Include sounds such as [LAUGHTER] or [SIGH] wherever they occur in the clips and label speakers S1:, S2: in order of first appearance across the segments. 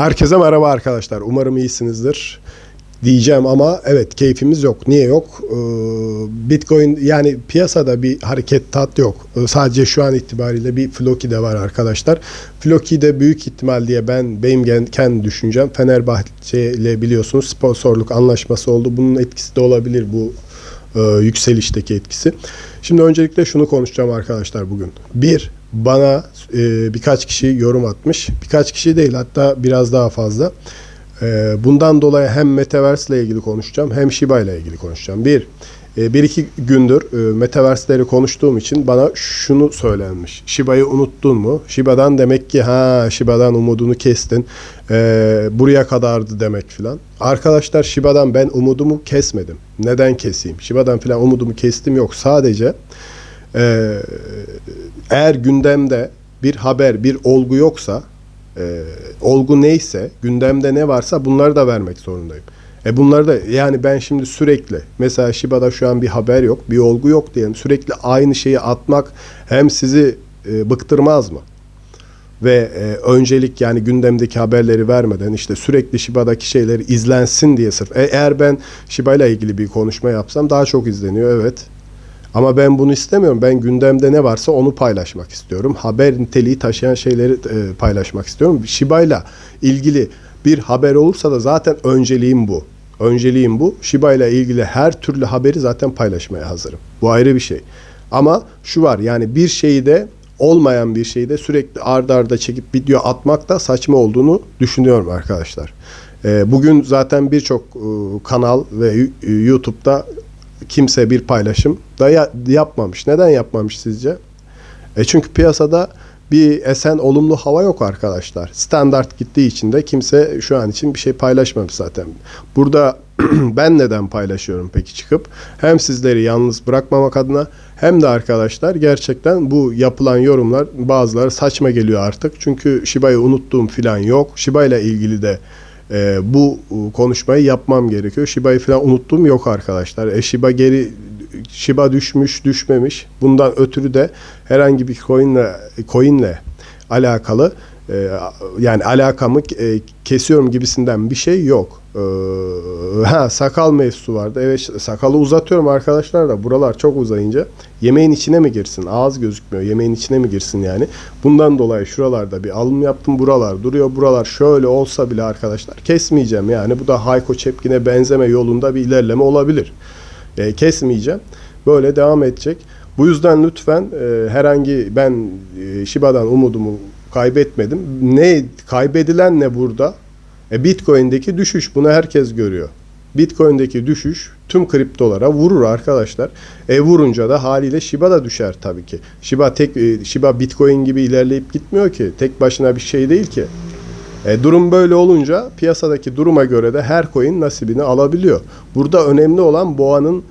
S1: Herkese merhaba arkadaşlar. Umarım iyisinizdir. Diyeceğim ama evet keyfimiz yok. Niye yok? Ee, Bitcoin yani piyasada bir hareket tat yok. Ee, sadece şu an itibariyle bir Floki de var arkadaşlar. Floki de büyük ihtimal diye ben benim kendi düşüncem Fenerbahçe ile biliyorsunuz sponsorluk anlaşması oldu. Bunun etkisi de olabilir bu e, yükselişteki etkisi. Şimdi öncelikle şunu konuşacağım arkadaşlar bugün. Bir, bana e, birkaç kişi yorum atmış. Birkaç kişi değil hatta biraz daha fazla. E, bundan dolayı hem Metaverse ile ilgili konuşacağım hem Shiba ile ilgili konuşacağım. Bir, e, bir iki gündür e, Metaverse'leri konuştuğum için bana şunu söylenmiş. Shiba'yı unuttun mu? Shiba'dan demek ki ha Shiba'dan umudunu kestin. E, buraya kadardı demek filan. Arkadaşlar Shiba'dan ben umudumu kesmedim. Neden keseyim? Shiba'dan filan umudumu kestim yok. Sadece e, eğer gündemde bir haber, bir olgu yoksa, e, olgu neyse, gündemde ne varsa bunları da vermek zorundayım. E bunları da yani ben şimdi sürekli mesela Shiba'da şu an bir haber yok, bir olgu yok diyelim. Sürekli aynı şeyi atmak hem sizi e, bıktırmaz mı? Ve e, öncelik yani gündemdeki haberleri vermeden işte sürekli Shiba'daki şeyleri izlensin diye sırf. E, eğer ben Shiba ile ilgili bir konuşma yapsam daha çok izleniyor evet. Ama ben bunu istemiyorum. Ben gündemde ne varsa onu paylaşmak istiyorum. Haber niteliği taşıyan şeyleri e, paylaşmak istiyorum. Shiba ile ilgili bir haber olursa da zaten önceliğim bu. Önceliğim bu. Shiba ile ilgili her türlü haberi zaten paylaşmaya hazırım. Bu ayrı bir şey. Ama şu var yani bir şeyi de olmayan bir şeyi de sürekli ardarda arda çekip video atmak da saçma olduğunu düşünüyorum arkadaşlar. E, bugün zaten birçok e, kanal ve e, YouTube'da kimse bir paylaşım da ya- yapmamış. Neden yapmamış sizce? E çünkü piyasada bir esen olumlu hava yok arkadaşlar. Standart gittiği için de kimse şu an için bir şey paylaşmamış zaten. Burada [CLEARS THROAT] ben neden paylaşıyorum peki çıkıp? Hem sizleri yalnız bırakmamak adına hem de arkadaşlar gerçekten bu yapılan yorumlar bazıları saçma geliyor artık. Çünkü Shiba'yı unuttuğum filan yok. Shiba ile ilgili de e, bu konuşmayı yapmam gerekiyor. Shiba'yı falan unuttum yok arkadaşlar. E, Shiba geri Shiba düşmüş düşmemiş. Bundan ötürü de herhangi bir coinle coinle alakalı e, yani alakamı e, kesiyorum gibisinden bir şey yok. E, ha sakal mevzusu vardı. Evet sakalı uzatıyorum arkadaşlar da buralar çok uzayınca yemeğin içine mi girsin? Ağız gözükmüyor. Yemeğin içine mi girsin yani? Bundan dolayı şuralarda bir alım yaptım. Buralar duruyor. Buralar şöyle olsa bile arkadaşlar kesmeyeceğim. Yani bu da Hayko Çepkin'e benzeme yolunda bir ilerleme olabilir. E, kesmeyeceğim. Böyle devam edecek. Bu yüzden lütfen e, herhangi ben e, Shiba'dan umudumu kaybetmedim. Ne kaybedilen ne burada? E, Bitcoin'deki düşüş bunu herkes görüyor. Bitcoin'deki düşüş tüm kriptolara vurur arkadaşlar. E vurunca da haliyle Shiba da düşer tabii ki. Shiba tek e, Shiba Bitcoin gibi ilerleyip gitmiyor ki. Tek başına bir şey değil ki. E, durum böyle olunca piyasadaki duruma göre de her coin nasibini alabiliyor. Burada önemli olan boğanın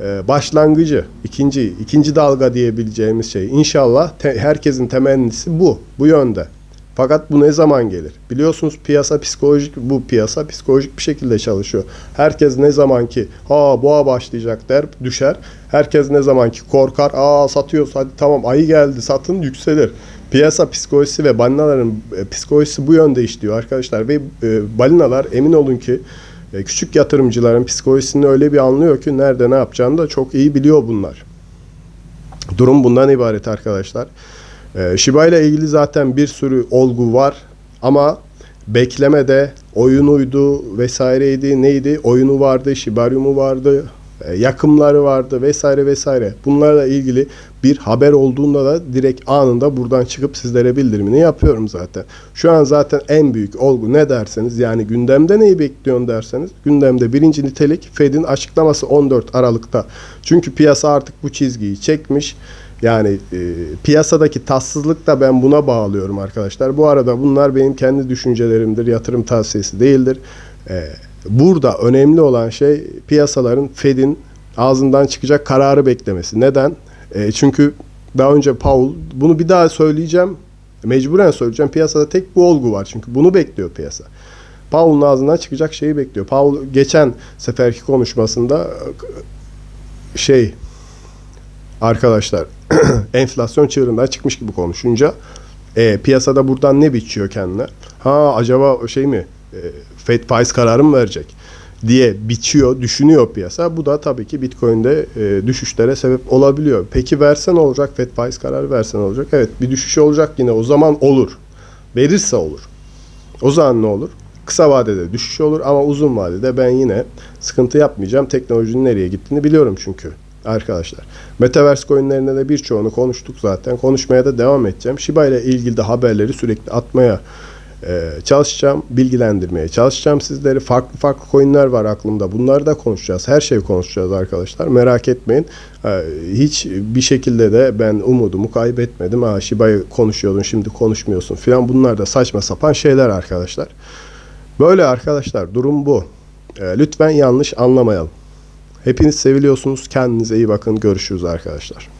S1: e, başlangıcı, ikinci ikinci dalga diyebileceğimiz şey. İnşallah te- herkesin temennisi bu, bu yönde. Fakat bu ne zaman gelir? Biliyorsunuz piyasa psikolojik, bu piyasa psikolojik bir şekilde çalışıyor. Herkes ne zaman ki ha boğa başlayacak der düşer. Herkes ne zaman ki korkar aa satıyoruz hadi tamam ayı geldi satın yükselir. Piyasa psikolojisi ve balinaların e, psikolojisi bu yönde işliyor arkadaşlar. Ve e, balinalar emin olun ki e, küçük yatırımcıların psikolojisini öyle bir anlıyor ki nerede ne yapacağını da çok iyi biliyor bunlar. Durum bundan ibaret arkadaşlar. Ee, Shiba ile ilgili zaten bir sürü olgu var ama beklemede oyunuydu vesaireydi neydi oyunu vardı Shibarium'u vardı e, yakımları vardı vesaire vesaire bunlarla ilgili bir haber olduğunda da direkt anında buradan çıkıp sizlere bildirimini yapıyorum zaten. Şu an zaten en büyük olgu ne derseniz yani gündemde neyi bekliyorsun derseniz gündemde birinci nitelik Fed'in açıklaması 14 Aralık'ta. Çünkü piyasa artık bu çizgiyi çekmiş. Yani e, piyasadaki tatsızlık da ben buna bağlıyorum arkadaşlar. Bu arada bunlar benim kendi düşüncelerimdir. Yatırım tavsiyesi değildir. E, burada önemli olan şey piyasaların Fed'in ağzından çıkacak kararı beklemesi. Neden? E, çünkü daha önce Paul bunu bir daha söyleyeceğim. Mecburen söyleyeceğim. Piyasada tek bu olgu var. Çünkü bunu bekliyor piyasa. Powell'ın ağzından çıkacak şeyi bekliyor. Powell geçen seferki konuşmasında e, şey arkadaşlar [CLEARS THROAT] enflasyon çığırından çıkmış gibi konuşunca E, piyasada buradan ne biçiyor kendine? Ha acaba şey mi? E, Fed faiz kararı mı verecek? diye biçiyor, düşünüyor piyasa. Bu da tabii ki Bitcoin'de e, düşüşlere sebep olabiliyor. Peki verse ne olacak? Fed faiz kararı verse ne olacak? Evet bir düşüş olacak yine. O zaman olur. Verirse olur. O zaman ne olur? Kısa vadede düşüş olur ama uzun vadede ben yine sıkıntı yapmayacağım. Teknolojinin nereye gittiğini biliyorum çünkü arkadaşlar. Metaverse coinlerinde de birçoğunu konuştuk zaten. Konuşmaya da devam edeceğim. Shiba ile ilgili de haberleri sürekli atmaya e, çalışacağım. Bilgilendirmeye çalışacağım sizleri. Farklı farklı coinler var aklımda. Bunları da konuşacağız. Her şeyi konuşacağız arkadaşlar. Merak etmeyin. E, hiç bir şekilde de ben umudumu kaybetmedim. Ha Shiba'yı konuşuyordun şimdi konuşmuyorsun filan. Bunlar da saçma sapan şeyler arkadaşlar. Böyle arkadaşlar durum bu. E, lütfen yanlış anlamayalım. Hepiniz seviliyorsunuz. Kendinize iyi bakın. Görüşürüz arkadaşlar.